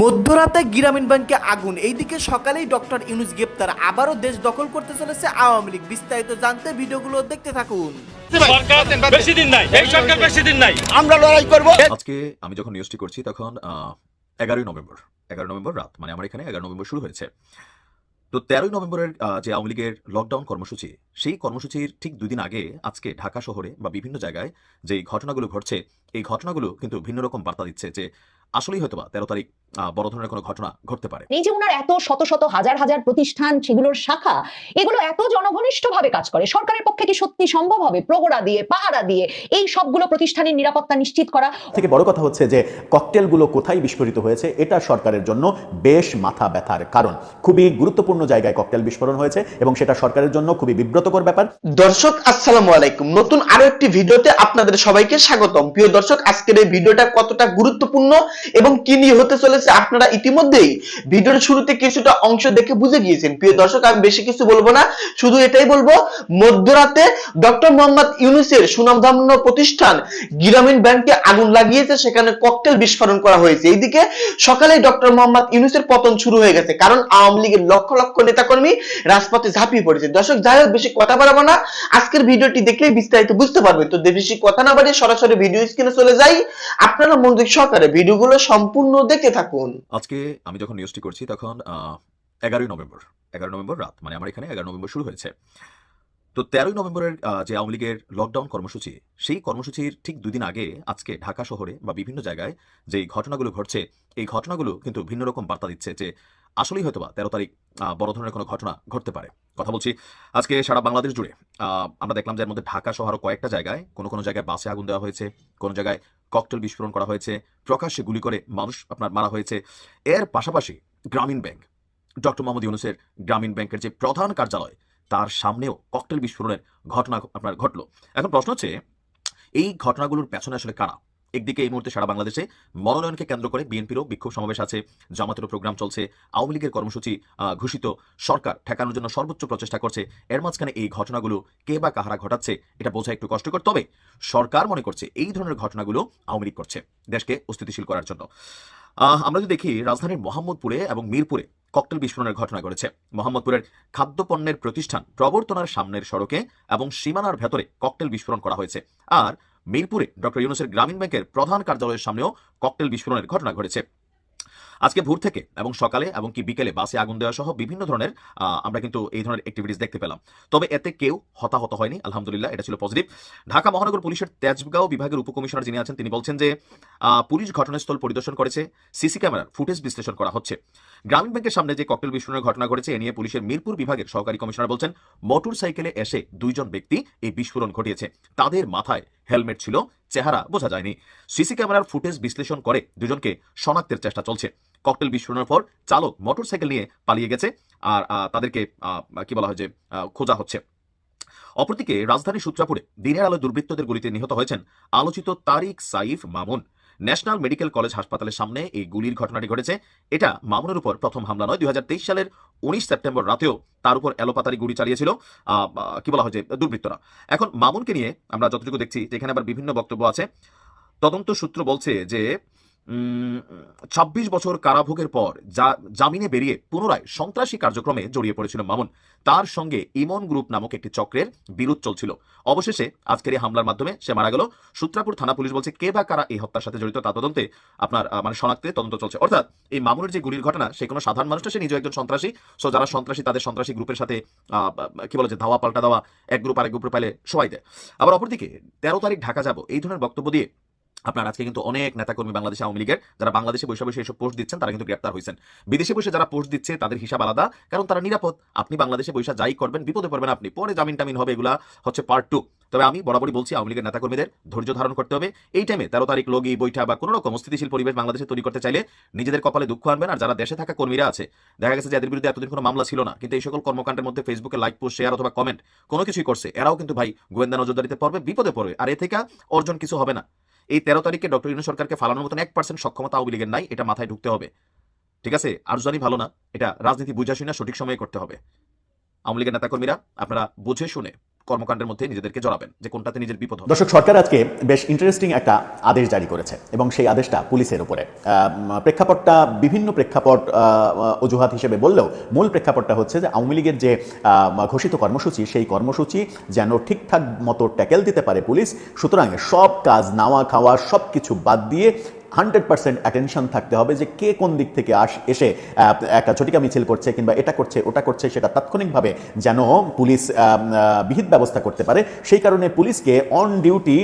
মধ্যরাতে গ্রামীণ ব্যাংকে আগুন। এইদিকে সকালেই ডক্টর ইউনুস গ্রেপ্তার। আবারও দেশ দখল করতে চলেছে আওয়ামী লীগ। বিস্তারিত জানতে ভিডিওগুলো দেখতে থাকুন। সরকার বেশি দিন নাই। এই সরকার বেশি দিন নাই। আমরা লড়াই করব। আজকে আমি যখন নিউজটি করছি তখন এগারোই নভেম্বর। এগারো নভেম্বর রাত। মানে আমার এখানে এগারো নভেম্বর শুরু হয়েছে। তো তেরোই নভেম্বরের যে আওয়ামী লীগের লকডাউন কর্মসূচি সেই কর্মসূচির ঠিক দুই দিন আগে আজকে ঢাকা শহরে বা বিভিন্ন জায়গায় যে ঘটনাগুলো ঘটছে এই ঘটনাগুলো কিন্তু ভিন্ন রকম বার্তা দিচ্ছে যে আসলেই হয়তোবা তেরো তারিখ বড় ধরনের কোনো ঘটনা ঘটতে পারে। এই যে ওনার এত শত শত হাজার হাজার প্রতিষ্ঠান সেগুলোর শাখা এগুলো এত জনঘনিষ্ঠ ভাবে কাজ করে। সরকারের পক্ষে কি সত্যি সম্ভব হবে? প্রগড়া দিয়ে পাহারা দিয়ে এই সবগুলো প্রতিষ্ঠানের নিরাপত্তা নিশ্চিত করা? থেকে বড় কথা হচ্ছে যে ককটেলগুলো কোথায় বিস্ফোরিত হয়েছে এটা সরকারের জন্য বেশ মাথা ব্যথার কারণ। খুবই গুরুত্বপূর্ণ জায়গায় ককটেল বিস্ফোরণ হয়েছে এবং সেটা সরকারের জন্য খুবই বিব্রতকর ব্যাপার। দর্শক আসসালামু আলাইকুম। নতুন আরও একটি ভিডিওতে আপনাদের সবাইকে স্বাগতম। প্রিয় দর্শক আজকের এই ভিডিওটা কতটা গুরুত্বপূর্ণ এবং কি নিয়ে হতে চলেছে আপনারা ইতিমধ্যেই ভিডিওর শুরুতে কিছুটা অংশ দেখে বুঝে গিয়েছেন। প্রিয় দর্শক, আমি বেশি কিছু বলব না, শুধু এটাই বলব, মধ্যরাতে ডক্টর মোহাম্মদ ইউনুসের সুনামধন্য প্রতিষ্ঠান গ্রামীণ ব্যাংকে আগুন লাগিয়েছে, সেখানে ককটেল বিস্ফোরণ করা হয়েছে। এইদিকে সকালে ডক্টর মোহাম্মদ ইউনুসের পতন শুরু হয়ে গেছে, কারণ আওয়ামী লীগের লক্ষ লক্ষ নেতাকর্মী রাজপথে ঝাঁপিয়ে পড়েছে। দর্শক, যাই হোক, বেশি কথা বাড়াবো না। আজকের ভিডিওটি দেখলেই বিস্তারিত বুঝতে পারবেন। তো বেশি কথা না বাড়িয়ে সরাসরি ভিডিও স্ক্রিনে চলে যাই। আপনারা মনোযোগ সহকারে ভিডিওগুলো সম্পূর্ণ দেখতে থাকুন। আজকে আমি যখন নিউজটি করছি তখন এগারোই নভেম্বর। এগারো নভেম্বর রাত মানে আমার এখানে এগারো নভেম্বর শুরু হয়েছে। তো তেরোই নভেম্বরের যে আওয়ামী লীগের লকডাউন কর্মসূচি, সেই কর্মসূচির ঠিক দুদিন আগে আজকে ঢাকা শহরে বা বিভিন্ন জায়গায় যে ঘটনাগুলো ঘটছে, এই ঘটনাগুলো কিন্তু ভিন্ন রকম বার্তা দিচ্ছে যে আসলেই হয়তোবা তেরো তারিখ বড় ধরনের কোনো ঘটনা ঘটতে পারে। কথা বলছি, আজকে সারা বাংলাদেশ জুড়ে আমরা দেখলাম যে এর মধ্যে ঢাকা আরও কয়েকটা জায়গায় কোনো কোনো জায়গায় বাসে আগুন দেওয়া হয়েছে, কোনো জায়গায় ককটেল বিস্ফোরণ করা হয়েছে, প্রকাশ্যে গুলি করে মানুষ আপনার মারা হয়েছে। এর পাশাপাশি গ্রামীণ ব্যাংক, ডক্টর মোহাম্মদ ইউনুসের গ্রামীণ ব্যাংকের যে প্রধান কার্যালয়, তার সামনেও ককটেল বিস্ফোরণের ঘটনা আপনার ঘটলো। এখন প্রশ্ন হচ্ছে, এই ঘটনাগুলোর পেছনে আসলে কারা? একদিকে এই মুহূর্তে সারা বাংলাদেশে মনোনয়নকে কেন্দ্র করে বিএনপিরও বিক্ষোভ সমাবেশ আছে, জামাতেরও প্রোগ্রাম চলছে, আওয়ামী লীগের কর্মসূচি ঘোষিত, সরকার ঠেকানোর জন্য সর্বোচ্চ প্রচেষ্টা করছে, এর মাঝখানে এই ঘটনাগুলো কে বা কাহারা ঘটাচ্ছে এটা বোঝা একটু কষ্টকর, তবে সরকার মনে করছে এই ধরনের ঘটনাগুলো আওয়ামী লীগ করছে দেশকে অস্থিতিশীল করার জন্য। আমরা যদি দেখি রাজধানীর মোহাম্মদপুরে এবং মিরপুরে ককটেল বিস্ফোরণের ঘটনা ঘটেছে। মোহাম্মদপুরের খাদ্যপণ্যের প্রতিষ্ঠান প্রবর্তনার সামনের সড়কে এবং সীমানার ভেতরে ককটেল বিস্ফোরণ করা হয়েছে। আর মিরপুরে ডক্টর ইউনুসের গ্রামীণ ব্যাংকের প্রধান কার্যালয়ের সামনেও ককটেল বিস্ফোরণের ঘটনা ঘটেছে। আজকে ভোর থেকে এবং সকালে এবং কি বিকেলে বাসে আগুন দেওয়া সহ বিভিন্ন ধরনের আমরা কিন্তু এই ধরনের অ্যাক্টিভিটিস দেখতে পেলাম। তবে এতে কেউ হতাহত হয়নি, আলহামদুলিল্লাহ, এটা ছিল পজিটিভ ঢাকা মহানগর পুলিশের তেজগাঁও বিভাগের উপকমিশনার যিনি আছেন, তিনি বলছেন যে পুলিশ ঘটনাস্থল পরিদর্শন করেছে, সিসি ক্যামেরার ফুটেজ বিশ্লেষণ করা হচ্ছে। গ্রামীণ ব্যাংকের সামনে যে ককটেল বিস্ফোরণের ঘটনা ঘটেছে, এ নিয়ে পুলিশের মিরপুর বিভাগের সহকারী কমিশনার বলছেন, মোটর সাইকেলে এসে দুইজন ব্যক্তি এই বিস্ফোরণ ঘটিয়েছে। তাদের মাথায় হেলমেট ছিল, চেহারা বোঝা যায়নি। সিসি ক্যামেরার ফুটেজ বিশ্লেষণ করে দুজনকে শনাক্তের চেষ্টা চলছে। ককটেল বিস্ফোরণের পর চালক মোটরসাইকেল নিয়ে পালিয়ে গেছে, আর তাদেরকে কি বলা হয় যে খোঁজা হচ্ছে। অপরদিকে রাজধানী সূত্রাপুরে দিনের আলো দুর্বৃত্তদের গুলিতে নিহত হয়েছেন আলোচিত Tariq Saif Mamun. National medical college হাসপাতালের সামনে এই গুলির ঘটনাটি ঘটেছে। এটা মামুনের উপর প্রথম হামলা নয়, দুই সালের উনিশ সেপ্টেম্বর রাতেও তার উপর এলোপাতারি গুলি চালিয়েছিল কি বলা হয় যে, দুর্বৃত্তরা। এখন মামুনকে নিয়ে আমরা যতটুকু দেখছি যেখানে আবার বিভিন্ন বক্তব্য আছে। তদন্ত সূত্র বলছে যে ছাব্বিশ বছর কারাভোগের পর যা- জামিনে বেরিয়ে পুনরায় সন্ত্রাসী কার্যক্রমে জড়িয়ে পড়েছিল মামুন। তার সঙ্গে ইমন গ্রুপ নামক একটি চক্রের বিরোধ চলছিল। অবশেষে আজকের এই হামলার মাধ্যমে সে মারা গেল। সূত্রাপুর থানা পুলিশ বলছে, কে বা কারা এই হত্যার সাথে জড়িত তা তদন্তে আপনার মানে শনাক্তে তদন্ত চলছে। অর্থাৎ এই মামুনের যে গুলির ঘটনা, সে কোনো সাধারণ মানুষটা সে নিজে একজন সন্ত্রাসী। সো যারা সন্ত্রাসী, তাদের সন্ত্রাসী গ্রুপের সাথে কি বলে যে ধাওয়া পাল্টা দেওয়া, এক গ্রুপ আরেক গ্রুপে পাইলে সবাই দেয়। আবার অপরদিকে তেরো তারিখ ঢাকা যাব, এই ধরনের বক্তব্য দিয়ে আপনার আজকে কিন্তু অনেক নেতাকর্মী বাংলাদেশ আওয়ামী লীগের যারা বাংলাদেশে বসে বসে এসব পোস্ট দিচ্ছেন, তারা কিন্তু গ্রেপ্তার হয়েছেন। বিদেশে বসে যারা পোস্ট দিচ্ছে, তাদের হিসাব আলাদা, কারণ তারা নিরাপদ। আপনি বাংলাদেশে বসে যাই করবেন, বিপদে পড়বেন আপনি। পরে জামিন টামিন হবে, এগুলা হচ্ছে পার্ট টু তবে আমি বরাবরই বলছি, আওয়ামী লীগের নেতাকর্মীদের ধৈর্য ধারণ করতে হবে। এই টাইমে তেরো তারিখ লগি, বৈঠা বা কোনো রকম স্থিতিশীল পরিবেশ বাংলাদেশে তৈরি করতে চাইলে নিজেদের কপালে দুঃখ আনবেন। আর যারা দেশে থাকা কর্মীরা আছে, দেখা গেছে যে এদের বিরুদ্ধে এতদিন কোনো মামলা ছিল না। কিন্তু এই সকল কর্মকাণ্ডের মধ্যে ফেসবুকে লাইক পোস্ট শেয়ার অথবা কমেন্ট কোনো কিছুই করছে। এরাও কিন্তু ভাই গোয়েন্দা নজরদারিতে পড়বে, বিপদে পড়বে। আর এ থেকে অর্জন কিছু হবে না। এই তেরো তারিখে ডক্টর ইউনুস সরকারকে ফালানোর মতন এক পার্সেন্ট সক্ষমতা আওয়ামী লীগের নাই, এটা মাথায় ঢুকতে হবে। ঠিক আছে? আর জানি ভালো না, এটা রাজনীতি বুঝাশুনা সঠিক সময়ে করতে হবে। আওয়ামী লীগের নেতাকর্মীরা, আপনারা বুঝে শুনে কর্মকাণ্ডের মধ্যে নিজেদেরকে জড়াবেন, যে কোনটাতে নিজের বিপদ দর্শক, সরকার আজকে বেশ ইন্টারেস্টিং একটা আদেশ জারি করেছে এবং সেই আদেশটা পুলিশের উপরে। প্রেক্ষাপটটা বিভিন্ন প্রেক্ষাপট অজুহাত হিসেবে বললেও মূল প্রেক্ষাপটটা হচ্ছে যে আওয়ামী লীগের যে ঘোষিত কর্মসূচি, সেই কর্মসূচি যেন ঠিকঠাক মতো ট্যাকেল দিতে পারে পুলিশ। সুতরাং সব কাজ নাওয়া খাওয়া সব কিছু বাদ দিয়ে হান্ড্রেড পার্সেন্ট অ্যাটেনশন থাকতে হবে যে কে কোন দিক থেকে আস, এসে একটা ঝটিকা মিছিল করছে কিংবা এটা করছে, ওটা করছে, সেটা তাৎক্ষণিকভাবে যেন পুলিশ বিহিত ব্যবস্থা করতে পারে। সেই কারণে পুলিশকে অন ডিউটি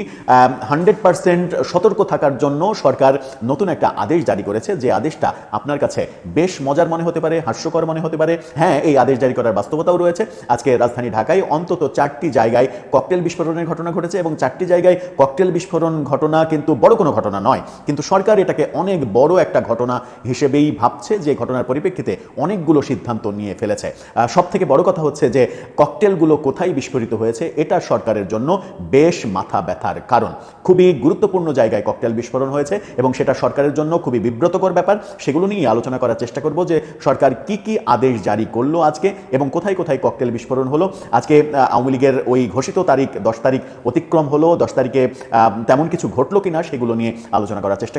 হান্ড্রেড পার্সেন্ট সতর্ক থাকার জন্য সরকার নতুন একটা আদেশ জারি করেছে যে আদেশটা আপনার কাছে বেশ মজার মনে হতে পারে, হাস্যকর মনে হতে পারে। হ্যাঁ এই আদেশ জারি করার বাস্তবতাও রয়েছে। আজকে রাজধানী ঢাকায় অন্তত চারটি জায়গায় ককটেল বিস্ফোরণের ঘটনা ঘটেছে এবং চারটি জায়গায় ককটেল বিস্ফোরণ ঘটনা কিন্তু বড় কোনো ঘটনা নয়, কিন্তু সরকার এটাকে অনেক বড় একটা ঘটনা হিসেবেই ভাবছে, যে ঘটনার পরিপ্রেক্ষিতে অনেকগুলো সিদ্ধান্ত নিয়ে ফেলেছে। সব থেকে বড় কথা হচ্ছে যে ককটেলগুলো কোথায় বিস্ফোরিত হয়েছে, এটা সরকারের জন্য বেশ মাথা ব্যথার কারণ। খুবই গুরুত্বপূর্ণ জায়গায় ককটেল বিস্ফোরণ হয়েছে এবং সেটা সরকারের জন্য খুবই বিব্রতকর ব্যাপার। সেগুলো নিয়ে আলোচনা করার চেষ্টা করব যে সরকার কি কি আদেশ জারি করল আজকে এবং কোথায় কোথায় ককটেল বিস্ফোরণ হলো। আজকে আওয়ামী লীগের ওই ঘোষিত তারিখ দশ তারিখ অতিক্রম হলো, দশ তারিখে তেমন কিছু ঘটলো কিনা সেগুলো নিয়ে আলোচনা করার চেষ্টা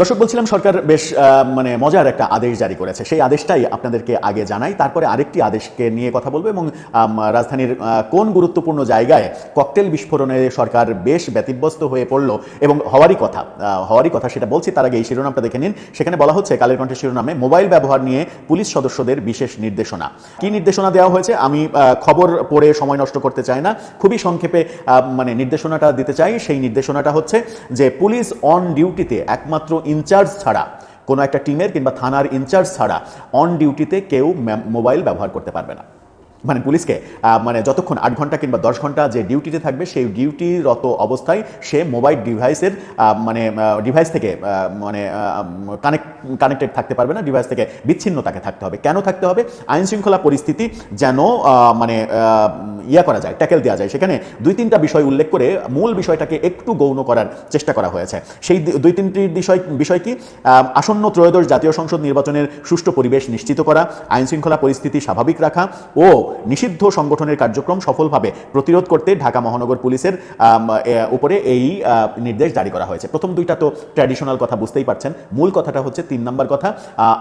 দর্শক, বলছিলাম সরকার বেশ মানে মজার একটা আদেশ জারি করেছে। সেই আদেশটাই আপনাদেরকে আগে জানাই। তারপরে আরেকটি আদেশকে নিয়ে কথা বলব এবং রাজধানীর কোন গুরুত্বপূর্ণ জায়গায় ককটেল বিস্ফোরণে সরকার বেশ ব্যতিব্যস্ত হয়ে পড়ল এবং হওয়ারই কথা হওয়ারই কথা সেটা বলছি, তার আগে এই শিরোনামটা দেখে নিন। সেখানে বলা হচ্ছে, কালের কণ্ঠের শিরোনামে মোবাইল ব্যবহার নিয়ে পুলিশ সদস্যদের বিশেষ নির্দেশনা। কি নির্দেশনা দেওয়া হয়েছে? আমি খবর পড়ে সময় নষ্ট করতে চাই না। খুবই সংক্ষেপে মানে নির্দেশনাটা দিতে চাই। সেই নির্দেশনাটা হচ্ছে যে পুলিশ অন ডিউটিতে একমাত্র ইনচার্জ ছাড়া, কোনো একটা টিমের কিংবা থানার ইনচার্জ ছাড়া অন ডিউটিতে কেউ মোবাইল ব্যবহার করতে পারবে না। মানে পুলিশকে মানে যতক্ষণ আট ঘণ্টা কিংবা দশ ঘণ্টা যে ডিউটিতে থাকবে, সেই ডিউটিরত অবস্থায় সে মোবাইল ডিভাইসের মানে ডিভাইস থেকে মানে কানেক্ট কানেক্টেড থাকতে পারবে না ডিভাইস থেকে বিচ্ছিন্ন তাকে থাকতে হবে। কেন থাকতে হবে? আইন শৃঙ্খলা পরিস্থিতি যেন মানে ইয়া করা যায়, ট্যাকেল দেওয়া যায়। সেখানে দুই তিনটা বিষয় উল্লেখ করে মূল বিষয়টাকে একটু গৌণ করার চেষ্টা করা হয়েছে। সেই দুই তিনটি বিষয় বিষয় কি? আসন্ন ত্রয়োদশ জাতীয় সংসদ নির্বাচনের সুষ্ঠু পরিবেশ নিশ্চিত করা আইন শৃঙ্খলা পরিস্থিতি স্বাভাবিক রাখা ও নিষিদ্ধ সংগঠনের কার্যক্রম সফলভাবে প্রতিরোধ করতে ঢাকা মহানগর পুলিশের উপরে এই নির্দেশ জারি করা হয়েছে। প্রথম দুইটা তো ট্র্যাডিশনাল কথা বুঝতেই পারছেন। মূল কথাটা হচ্ছে তিন নম্বর কথা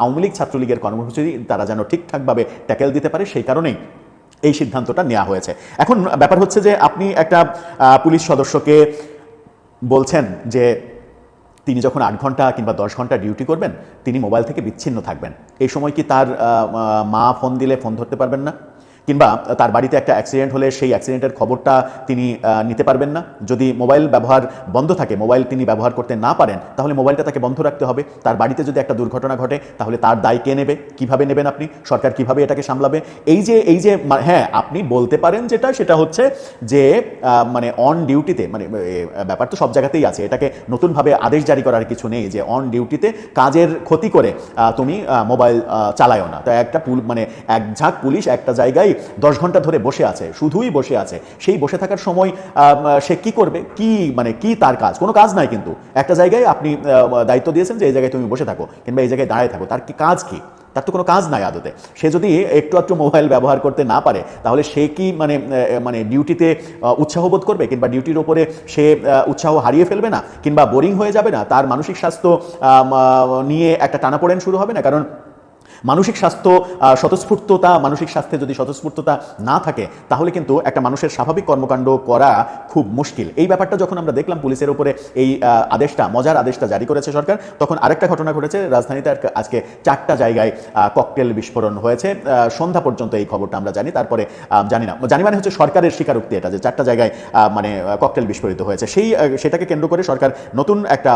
আওয়ামী লীগ ছাত্রলীগের কর্মসূচি তারা যেন ঠিকঠাকভাবে ট্যাকেল দিতে পারে, সেই কারণেই এই সিদ্ধান্তটা নেওয়া হয়েছে। এখন ব্যাপার হচ্ছে যে আপনি একটা পুলিশ সদস্যকে বলছেন যে তিনি যখন আট ঘণ্টা কিংবা দশ ঘণ্টা ডিউটি করবেন, তিনি মোবাইল থেকে বিচ্ছিন্ন থাকবেন। এই সময় কি তার মা ফোন দিলে ফোন ধরতে পারবেন না? কিংবা তার বাড়িতে একটা অ্যাক্সিডেন্ট হলে সেই অ্যাক্সিডেন্টের খবরটা তিনি নিতে পারবেন না। যদি মোবাইল ব্যবহার বন্ধ থাকে মোবাইল তিনি ব্যবহার করতে না পারেন, তাহলে মোবাইলটা তাকে বন্ধ রাখতে হবে। তার বাড়িতে যদি একটা দুর্ঘটনা ঘটে, তাহলে তার দায় কে নেবে, কীভাবে নেবেন আপনি, সরকার কীভাবে এটাকে সামলাবে? এই যে এই যে হ্যাঁ আপনি বলতে পারেন যেটা, সেটা হচ্ছে যে মানে অন ডিউটিতে মানে ব্যাপার তো সব জায়গাতেই আছে, এটাকে নতুনভাবে আদেশ জারি করার কিছু নেই যে অন ডিউটিতে কাজের ক্ষতি করে তুমি মোবাইল চালায়ও না। তো একটা পুল মানে এক ঝাঁক পুলিশ একটা জায়গায় দশ ঘণ্টা ধরে বসে আছে, শুধুই বসে আছে। সেই বসে থাকার সময় সে কি করবে? কি মানে কি তার কাজ? কোনো কাজ নাই কিন্তু। একটা জায়গায় আপনি দায়িত্ব দিয়েছেন যে, এই জায়গায় তুমি বসে থাকো কিংবা এই জায়গায় দাঁড়িয়ে থাকো। তার কি কাজ কি? তার তো কোনো কাজ নাই আদতে। সে যদি একটু একটু মোবাইল ব্যবহার করতে না পারে, তাহলে সে কি মানে মানে ডিউটিতে উৎসাহ বোধ করবে? কিংবা ডিউটির ওপরে সে উৎসাহ হারিয়ে ফেলবে না? কিংবা বোরিং হয়ে যাবে না? তার মানসিক স্বাস্থ্য নিয়ে একটা টানাপোড়েন শুরু হবে না? কারণ মানসিক স্বাস্থ্য স্বতঃস্ফূর্ততা, মানসিক স্বাস্থ্যে যদি স্বতঃস্ফূর্ততা না থাকে, তাহলে কিন্তু একটা মানুষের স্বাভাবিক কর্মকাণ্ড করা খুব মুশকিল। এই ব্যাপারটা যখন আমরা দেখলাম পুলিশের উপরে এই আদেশটা, মজার আদেশটা জারি করেছে সরকার, তখন আরেকটা ঘটনা ঘটেছে। রাজধানীতে আজকে চারটা জায়গায় ককটেল বিস্ফোরণ হয়েছে। সন্ধ্যা পর্যন্ত এই খবরটা আমরা জানি, তারপরে জানি না। জানি মানে হচ্ছে সরকারের স্বীকারোক্তি এটা, যে চারটা জায়গায় মানে ককটেল বিস্ফোরিত হয়েছে। সেই সেটাকে কেন্দ্র করে সরকার নতুন একটা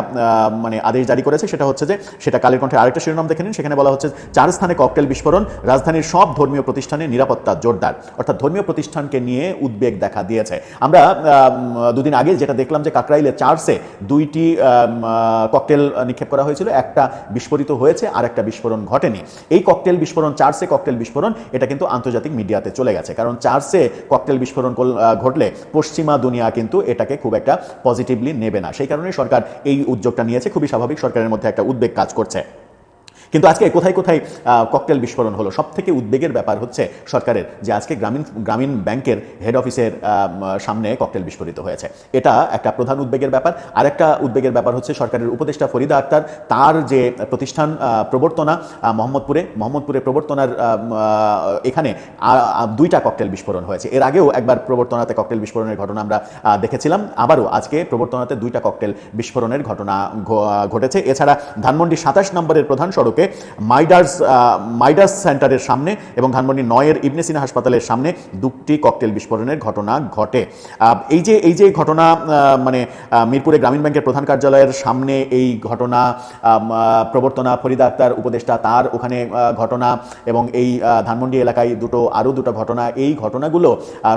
মানে আদেশ জারি করেছে। সেটা হচ্ছে যে, সেটা কালের কণ্ঠে আরেকটা শিরোনাম দেখে নিন। সেখানে বলা হচ্ছে চার স্থানে ককটেল বিস্ফোরণ রাজধানীর সব ধর্মীয় প্রতিষ্ঠানে নিরাপত্তা জোরদার। অর্থাৎ ধর্মীয় প্রতিষ্ঠানকে নিয়ে উদ্বেগ দেখা দিয়েছে। আমরা আম, দুদিন আগে যেটা দেখলাম যে কাকরাইলে চার্চে দুইটি ককটেল নিক্ষেপ করা হয়েছিল। একটা বিস্ফোরিত হয়েছে আর একটা বিস্ফোরণ ঘটেনি। এই ককটেল বিস্ফোরণ চার্চে ককটেল বিস্ফোরণ এটা কিন্তু আন্তর্জাতিক মিডিয়াতে চলে গেছে। কারণ চার্চে ককটেল বিস্ফোরণ ঘটলে পশ্চিমা দুনিয়া কিন্তু এটাকে খুব একটা পজিটিভলি নেবে না। সেই কারণে সরকার এই উদ্যোগটা নিয়েছে। খুবই স্বাভাবিক সরকারের মধ্যে একটা উদ্বেগ কাজ করছে। কিন্তু আজকে কোথায় কোথায় ককটেল বিস্ফোরণ হলো? সব থেকে উদ্বেগের ব্যাপার হচ্ছে সরকারের যে আজকে গ্রামীণ গ্রামীণ ব্যাংকের হেড অফিসের সামনে ককটেল বিস্ফোরিত হয়েছে। এটা একটা প্রধান উদ্বেগের ব্যাপার। আর একটা উদ্বেগের ব্যাপার হচ্ছে সরকারের উপদেষ্টা ফরিদা আক্তার, তার যে প্রতিষ্ঠান প্রবর্তনা মোহাম্মদপুরে মোহাম্মদপুরে প্রবর্তনার এখানে দুইটা ককটেল বিস্ফোরণ হয়েছে। এর আগেও একবার প্রবর্তনাতে ককটেল বিস্ফোরণের ঘটনা আমরা দেখেছিলাম। আবারও আজকে প্রবর্তনাতে দুইটা ককটেল বিস্ফোরণের ঘটনা ঘটেছে। এছাড়া ধানমন্ডি সাতাশ নম্বরের প্রধান সড়কে মাইডার্স আহ, মাইডার্স সেন্টারের সামনে এবং ধানমন্ডি নয়ের ইবনে সিনা হাসপাতালের সামনে দুটি ককটেল বিস্ফোরণের ঘটনা ঘটে। এই যে এই যে ঘটনা মানে মিরপুরে গ্রামীণ ব্যাংকের প্রধান কার্যালয়ের সামনে এই ঘটনা প্রবর্তনা ফরিদা আক্তার উপদেষ্টা তার ওখানে ঘটনা এবং এই ধানমন্ডি এলাকায় দুটো আরও দুটো ঘটনা এই ঘটনাগুলো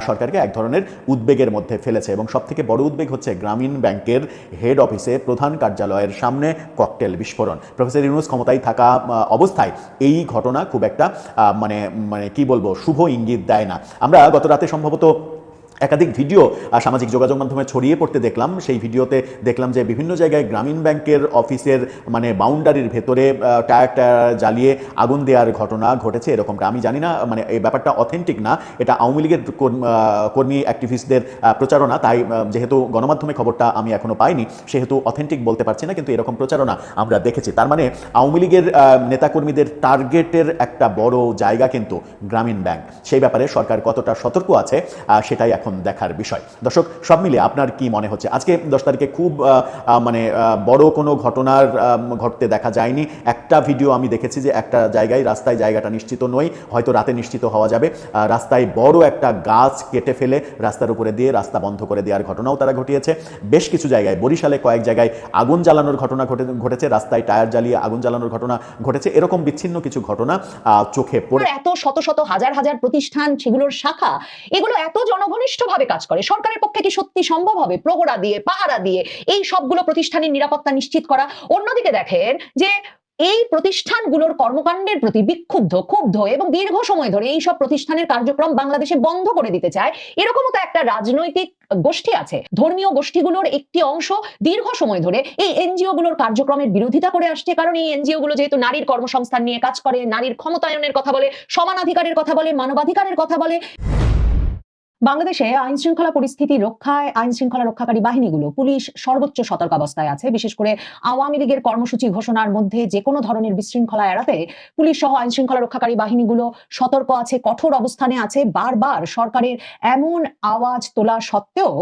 সরকারকে এক ধরনের উদ্বেগের মধ্যে ফেলেছে এবং সব থেকে বড় উদ্বেগ হচ্ছে গ্রামীণ ব্যাংকের হেড অফিসে প্রধান কার্যালয়ের সামনে ককটেল বিস্ফোরণ। প্রফেসর ইউনুস ক্ষমতায় থাকা অবস্থায় এই ঘটনা খুব একটা মানে মানে কি বলব, শুভ ইঙ্গিত দেয় না। আমরা গত রাতে সম্ভবত একাধিক ভিডিও সামাজিক যোগাযোগ মাধ্যমে ছড়িয়ে পড়তে দেখলাম। সেই ভিডিওতে দেখলাম যে বিভিন্ন জায়গায় গ্রামীণ ব্যাংকের অফিসের মানে বাউন্ডারির ভেতরে টায়ার টায়ার জ্বালিয়ে আগুন দেওয়ার ঘটনা ঘটেছে এরকমটা। আমি জানি না মানে এই ব্যাপারটা অথেন্টিক না। এটা আওয়ামী লীগের কর্মী অ্যাক্টিভিস্টদের প্রচারণা। তাই যেহেতু গণমাধ্যমে খবরটা আমি এখনও পাইনি, সেহেতু অথেন্টিক বলতে পারছি না, কিন্তু এরকম প্রচারণা আমরা দেখেছি। তার মানে আওয়ামী লীগের নেতাকর্মীদের টার্গেটের একটা বড় জায়গা কিন্তু গ্রামীণ ব্যাংক। সেই ব্যাপারে সরকার কতটা সতর্ক আছে সেটাই এখন দেখার বিষয়। দর্শক, সব মিলে আপনার কি মনে হচ্ছে? আজকে দশ তারিখে খুব মানে বড় কোনো ঘটনার ঘটতে দেখা যায়নি। একটা ভিডিও আমি দেখেছি যে একটা জায়গায়, রাস্তায় জায়গাটা নিশ্চিত নই, হয়তো রাতে নিশ্চিত হওয়া যাবে। রাস্তায় বড় একটা গাছ কেটে ফেলে, রাস্তার উপরে দিয়ে রাস্তা বন্ধ করে দেওয়ার ঘটনাও তারা ঘটিয়েছে। বেশ কিছু জায়গায়, বরিশালে কয়েক জায়গায় আগুন জ্বালানোর ঘটনা ঘটে, ঘটেছে, রাস্তায় টায়ার জ্বালিয়ে আগুন জ্বালানোর ঘটনা ঘটেছে। এরকম বিচ্ছিন্ন কিছু ঘটনা চোখে পড়ে এত শত শত, হাজার হাজার প্রতিষ্ঠান, সেগুলোর শাখা, এগুলো এত জনঘনিষ্ঠ ভাবে কাজ করে। সরকারের পক্ষে কি সত্যি সম্ভব হবে? প্রহরা দিয়ে, পাহারা দিয়ে এই সবগুলো প্রতিষ্ঠানের নিরাপত্তা নিশ্চিত করা? অন্যদিকে দেখেন যে এই প্রতিষ্ঠানগুলোর কর্মকাণ্ডের প্রতি বিক্ষুব্ধ, ক্ষুব্ধ এবং দীর্ঘ সময় ধরে এই সব প্রতিষ্ঠানের কার্যক্রম বাংলাদেশে বন্ধ করে দিতে চায়, এরকমও তো একটা রাজনৈতিক গোষ্ঠী আছে। ধর্মীয় গোষ্ঠীগুলোর একটি অংশ দীর্ঘ সময় ধরে এই এনজিও গুলোর কার্যক্রমের বিরোধিতা করে আসছে। কারণ এই এনজিও গুলো যেহেতু নারীর কর্মসংস্থান নিয়ে কাজ করে, নারীর ক্ষমতায়নের কথা বলে, সমানাধিকারের কথা বলে, মানবাধিকারের কথা বলে। বাংলাদেশে আইন শৃঙ্খলা পরিস্থিতি রক্ষায় আইন শৃঙ্খলা রক্ষাকারী বাহিনীগুলো পুলিশ সর্বোচ্চ সতর্কাবস্থায় আছে। বিশেষ করে আওয়ামী লীগের কর্মসূচি ঘোষণার মধ্যে যে কোনো ধরনের বিশৃঙ্খলা এড়াতে পুলিশ সহ আইন শৃঙ্খলা রক্ষাকারী বাহিনীগুলো সতর্ক আছে, কঠোর অবস্থানে আছে। বারবার সরকারের এমন আওয়াজ তোলা সত্ত্বেও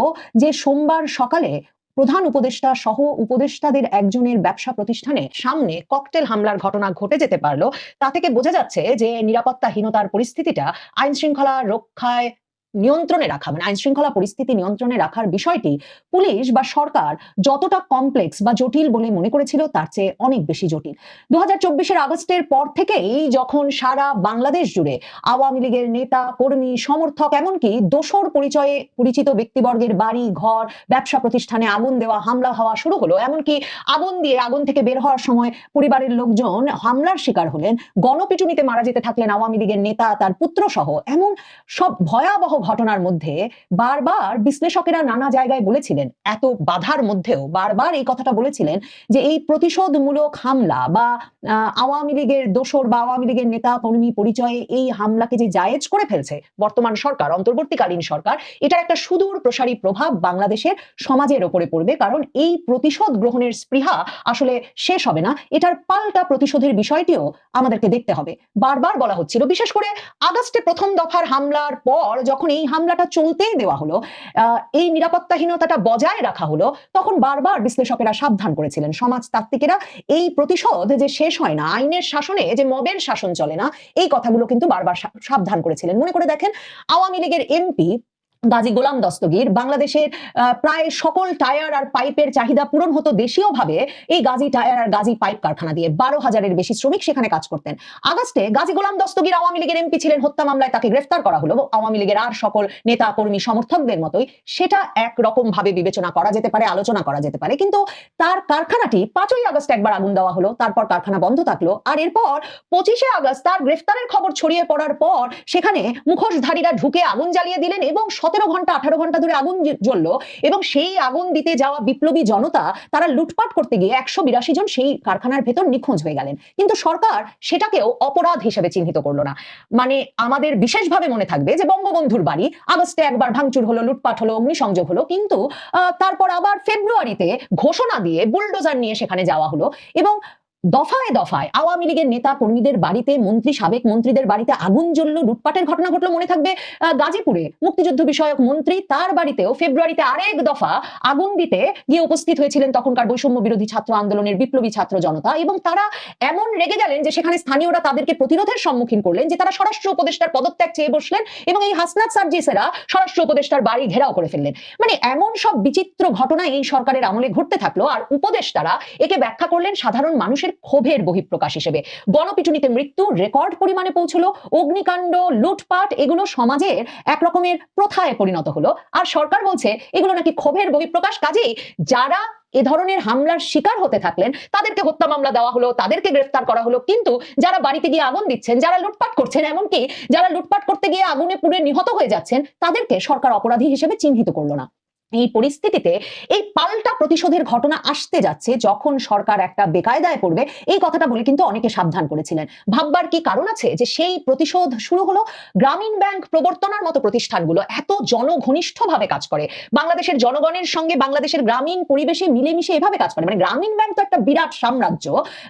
যে সোমবার সকালে প্রধান উপদেষ্টা সহ উপদেষ্টাদের একজনের ব্যবসা প্রতিষ্ঠানে সামনে ককটেল হামলার ঘটনা ঘটে যেতে পারল, তা থেকে বোঝা যাচ্ছে যে নিরাপত্তাহীনতার পরিস্থিতিটা আইন শৃঙ্খলা রক্ষায় নিয়ন্ত্রণে রাখা মানে আইন শৃঙ্খলা পরিস্থিতি নিয়ন্ত্রণে রাখার বিষয়টি পুলিশ বা সরকার যতটা কমপ্লেক্স বা জটিল বলে মনে করেছিল, তার চেয়ে অনেক বেশি জটিল। দু হাজার আগস্টের পর থেকেই যখন সারা বাংলাদেশ জুড়ে আওয়ামী লীগের নেতা, কর্মী, সমর্থক, এমনকি দোসর পরিচয়ে পরিচিত ব্যক্তিবর্গের বাড়ি, ঘর, ব্যবসা প্রতিষ্ঠানে আগুন দেওয়া, হামলা হওয়া শুরু হলো, এমনকি আগুন দিয়ে আগুন থেকে বের হওয়ার সময় পরিবারের লোকজন হামলার শিকার হলেন, গণপিটুনিতে মারা যেতে থাকলেন আওয়ামী লীগের নেতা, তার পুত্র সহ এমন সব ভয়াবহ ঘটনার মধ্যে বারবার বিশ্লেষকেরা নানা জায়গায় বলেছিলেন, এত বাধার মধ্যেও বারবার এই কথাটা বলেছিলেন যে এই প্রতিশোধমূলক হামলা বা আওয়ামী লীগের দোসর বা আওয়ামী লীগের নেতা কর্মী পরিচয়ে এই হামলাকে যে জায়েজ করে ফেলছে বর্তমান সরকার, অন্তর্বর্তীকালীন সরকার, এটার একটা সুদূর প্রসারী প্রভাব বাংলাদেশের সমাজের ওপরে পড়বে। কারণ এই প্রতিশোধ গ্রহণের স্পৃহা আসলে শেষ হবে না, এটার পাল্টা প্রতিশোধের বিষয়টিও আমাদেরকে দেখতে হবে। বারবার বলা হচ্ছিল, বিশেষ করে আগস্টে প্রথম দফার হামলার পর যখন এই হামলাটা চলতেই দেওয়া হলো এই নিরাপত্তাহীনতাটা বজায় রাখা হলো, তখন বারবার বিশ্লেষকেরা সাবধান করেছিলেন। সমাজতাত্ত্বিকেরা এই প্রতিশোধ যে শেষ হয় না, আইনের শাসনে যে মবের শাসন চলে না, এই কথাগুলো কিন্তু বারবার সাবধান করেছিলেন। মনে করে দেখেন, আওয়ামী লীগের এমপি গাজী গোলাম দস্তগীর, বাংলাদেশের প্রায় সকল টায়ার আর পাইপের চাহিদা পূরণ হতো দেশীয়ভাবে। এই গাজী টায়ার আর গাজী পাইপ কারখানা দিয়ে বারো হাজারের বেশি শ্রমিক সেখানে কাজ করতেন। আগস্টে গাজী গোলাম দস্তগীর আওয়ামী লীগের এমপি ছিলেন, হত্যা মামলায় তাকে গ্রেফতার করা হলো। আওয়ামী লীগের আর সকল নেতা, কর্মী, সমর্থকদের মতোই সেটা এক রকম ভাবে বিবেচনা করা যেতে পারে, আলোচনা করা যেতে পারে। কিন্তু তার কারখানাটি পাঁচই আগস্ট একবার আগুন দেওয়া হলো, তারপর কারখানা বন্ধ থাকল। আর এরপর পঁচিশে আগস্ট তার গ্রেফতারের খবর ছড়িয়ে পড়ার পর সেখানে মুখোশধারীরা ঢুকে আগুন জ্বালিয়ে দিলেন এবং সতেরো ঘণ্টা, আঠারো ঘণ্টা ধরে আগুন জ্বললো এবং সেই আগুন দিতে যাওয়া বিপ্লবী জনতা তারা লুটপাট করতে গিয়ে একশো বিরাশি জন সেই কারখানার ভেতর নিখোঁজ হয়ে গেলেন। কিন্তু সরকার সেটাকেও অপরাধ হিসেবে চিহ্নিত করল না। মানে আমাদের বিশেষভাবে মনে থাকবে যে বঙ্গবন্ধুর বাড়ি আগস্টে একবার ভাঙচুর হলো, লুটপাট হলো, অগ্নিসংযোগ হলো, কিন্তু তারপর আবার ফেব্রুয়ারিতে ঘোষণা দিয়ে বুলডোজার নিয়ে সেখানে যাওয়া হলো এবং দফায় দফায় আওয়ামী লীগের নেতা কর্মীদের বাড়িতে, মন্ত্রী, সাবেক মন্ত্রীদের বাড়িতে আগুন জ্বলল, লুটপাটের ঘটনা ঘটলো মনে থাকবে গাজীপুরে। মুক্তিযুদ্ধ বিষয়ক মন্ত্রী তার বাড়িতেও ফেব্রুয়ারিতে আরেক দফা আগুন দিতে গিয়ে উপস্থিত হয়েছিলেন তখনকার বৈষম্য বিরোধী ছাত্র আন্দোলনের বিপ্লবী ছাত্র জনতা এবং তারা এমন রেগে গেলেন যে সেখানে স্থানীয়রা তাদেরকে প্রতিরোধের সম্মুখীন করলেন যে তারা স্বরাষ্ট্র উপদেষ্টার পদত্যাগ চেয়ে বসলেন এবং এই হাসনাত সার্জিসেরা স্বরাষ্ট্র উপদেষ্টার বাড়ি ঘেরাও করে ফেললেন। মানে এমন সব বিচিত্র ঘটনা এই সরকারের আমলে ঘটতে থাকল আর উপদেষ্টারা একে ব্যাখ্যা করলেন সাধারণ মানুষের ক্ষোভের বহিঃপ্রকাশ হিসেবে। গণপিটুনিতে মৃত্যু, রেকর্ড পরিমাণে পৌঁছলো, অগ্নিকাণ্ড, লুটপাট, এগুলো সমাজের এক রকমের প্রথায় পরিণত হলো। আর সরকার বলছে, এগুলো নাকি ক্ষোভের বহিঃপ্রকাশ, কাজেই যারা এ ধরনের হামলার শিকার হতে থাকলেন, তাদেরকে হত্যা মামলা দেওয়া হলো, তাদেরকে গ্রেফতার করা হলো। কিন্তু যারা বাড়িতে গিয়ে আগুন দিচ্ছেন, যারা লুটপাট করছেন, এমনকি যারা লুটপাট করতে গিয়ে আগুনে পুড়ে নিহত হয়ে যাচ্ছেন, তাদেরকে সরকার অপরাধী হিসেবে চিহ্নিত করল না। এই পরিস্থিতিতে এই পাল্টা প্রতিশোধের ঘটনা আসতে যাচ্ছে যখন সরকার একটা বেকায়দায় পড়বে। এই কথাটা বলে কিন্তু অনেকে সাবধান করেছিলেন। ভাববার কি কারণ আছে যে সেই প্রতিশোধ শুরু হলো? গ্রামীণ ব্যাংক প্রবর্তনার মতো প্রতিষ্ঠানগুলো এত জনঘনিষ্ঠভাবে কাজ করে। বাংলাদেশের জনগণের সঙ্গে বাংলাদেশের গ্রামীণ পরিবেশে মিলেমিশে এভাবে কাজ করে। মানে গ্রামীণ ব্যাংক তো একটা বিরাট সাম্রাজ্য।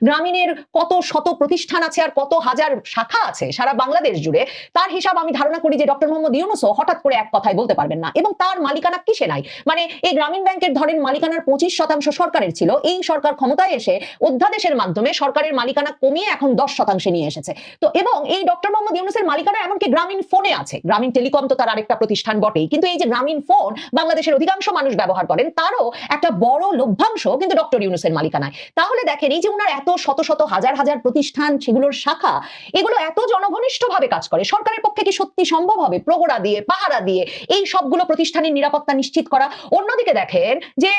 গ্রামীণের কত শত প্রতিষ্ঠান আছে আর কত হাজার শাখা আছে সারা বাংলাদেশ জুড়ে, তার হিসাব আমি ধারণা করি যে ডক্টর মোহাম্মদ ইউনুসও হঠাৎ করে এক কথায় বলতে পারবেন না। এবং তার মালিকানা কিসে নাই? মানে এই গ্রামীণ ব্যাংকের ধরেন মালিকানার পঁচিশ শতাংশ সরকারের ছিল, এই সরকার ক্ষমতায় এসে অধ্যাদেশের মাধ্যমে সরকারের মালিকানা কমিয়ে এখন দশ শতাংশে নিয়ে এসেছে। তো এবং এই ডক্টর মোহাম্মদ ইউনুসের মালিকানা এমনকি গ্রামীণ ফোনে আছে। গ্রামীণ টেলিকম তো তার আরেকটা প্রতিষ্ঠান বটেই। কিন্তু এই যে গ্রামীণ ফোন বাংলাদেশের অধিকাংশ মানুষ ব্যবহার করেন, তারও একটা বড় লভ্যাংশ কিন্তু ডক্টর ইউনুসের মালিকানায়। তাহলে দেখেন, এই যে ওনার এত শত শত হাজার হাজার প্রতিষ্ঠান, সেগুলোর শাখা, এগুলো এত জনঘনিষ্ঠ ভাবে কাজ করে, সরকারের পক্ষে কি সত্যি সম্ভব হবে? প্রগড়া দিয়ে, পাহারা দিয়ে, এই সবগুলো প্রতিষ্ঠানের নিরাপত্তা নিশ্চিত করা অন্যদিকে দেখেন যে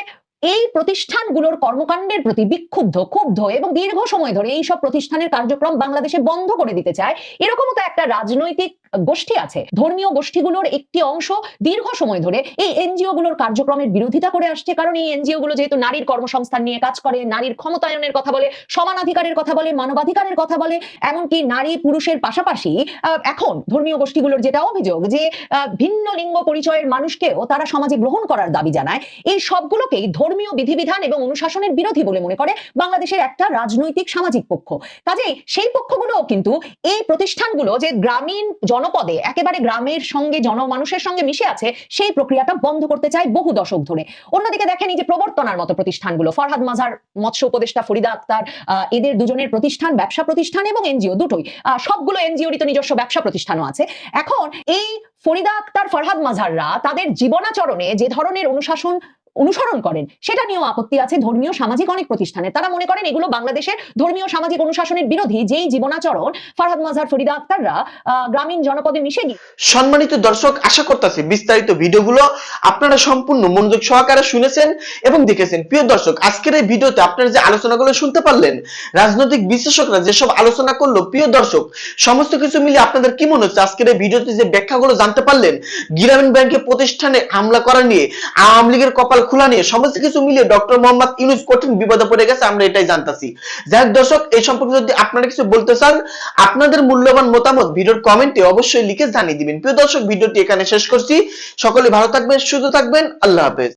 এই প্রতিষ্ঠানগুলোর কর্মকাণ্ডের প্রতি বিক্ষুব্ধ, ক্ষুব্ধ এবং দীর্ঘ সময় ধরে এই সব প্রতিষ্ঠানের কার্যক্রম বাংলাদেশে বন্ধ করে দিতে চায়, এরকমও তো একটা রাজনৈতিক গোষ্ঠী আছে। ধর্মীয় গোষ্ঠীগুলোর একটি অংশ দীর্ঘ সময় ধরে এই এনজিও গুলোর কার্যক্রমের বিরোধিতা করে আসছে। কারণ এই এনজিও গুলো যেহেতু নারীর কর্মসংস্থান নিয়ে কাজ করে, নারীর ক্ষমতায়নের কথা বলে, সমানাধিকারের কথা বলে, মানবাধিকারের কথা বলে, এমনকি নারী পুরুষের পাশাপাশি এখন ধর্মীয় গোষ্ঠীগুলোর যেটা অভিযোগ যে ভিন্ন লিঙ্গ পরিচয়ের মানুষকেও তারা সমাজে গ্রহণ করার দাবি জানায়। এই সবগুলোকেই ধর্মীয় বিধিবিধান এবং অনুশাসনের বিরোধী বলে মনে করে বাংলাদেশের একটা রাজনৈতিক সামাজিক পক্ষ। কাজেই সেই পক্ষগুলোও কিন্তু এই প্রতিষ্ঠানগুলো যে গ্রামীণ জনপদে একেবারে গ্রামের সঙ্গে জনমানুষের সঙ্গে মিশে আছে, সেই প্রক্রিয়াটা বন্ধ করতে চায় বহু দশক ধরে। অন্যদিকে দেখেন এই যে প্রবর্তনার মতো প্রতিষ্ঠানগুলো, ফরহাদ মাজার মৎস্য উপদেষ্টা, ফরিদা আক্তার এদের দুজনের প্রতিষ্ঠান, ব্যবসা প্রতিষ্ঠান এবং এনজিও দুটোই সবগুলো এনজিওরই তো নিজস্ব ব্যবসা প্রতিষ্ঠানও আছে। এখন এই ফরিদা আক্তার, ফরহাদ মাঝাররা তাদের জীবনাচরণে যে ধরনের অনুশাসন অনুসরণ করেন। সেটা নিয়েও আপত্তি আছে ধর্মীয় সামাজিক অনেক প্রতিষ্ঠানে। তারা মনে করেন এগুলো বাংলাদেশের ধর্মীয় সামাজিক অনুশাসনের বিরোধী যেই জীবনাচরণ ফরহাদ মাজার ফরিদা আক্তাররা গ্রামীণ জনপদে মিশে গিয়ে সম্মানিত দর্শক, আশা করতেছি বিস্তারিত ভিডিওগুলো আপনারা সম্পূর্ণ মনোযোগ সহকারে শুনেছেন এবং দেখেছেন। প্রিয় দর্শক, আজকের এই ভিডিওতে আপনারা যে আলোচনাগুলো শুনতে পারলেন, রাজনৈতিক বিশ্লেষকরা যেসব আলোচনা করল, প্রিয় দর্শক, সমস্ত কিছু মিলে আপনাদের কি মনে হচ্ছে? আজকের এই ভিডিওতে যে ব্যাখ্যাগুলো জানতে পারলেন, গ্রামীণ ব্যাংকের প্রতিষ্ঠানে হামলা করা নিয়ে আওয়ামী লীগের কপাল খোলা নিয়ে সমস্ত কিছু মিলিয়ে ডক্টর মোহাম্মদ ইউনুস কঠিন বিপদে পড়ে গেছে, আমরা এটাই জানতাছি। যাই দর্শক, এই সম্পর্কে যদি আপনারা কিছু বলতে চান, আপনাদের মূল্যবান মতামত ভিডিওর কমেন্টে অবশ্যই লিখে জানিয়ে দিবেন। প্রিয় দর্শক, ভিডিওটি এখানে শেষ করছি। সকলে ভালো থাকবেন, সুস্থ থাকবেন, আল্লাহ হাফেজ।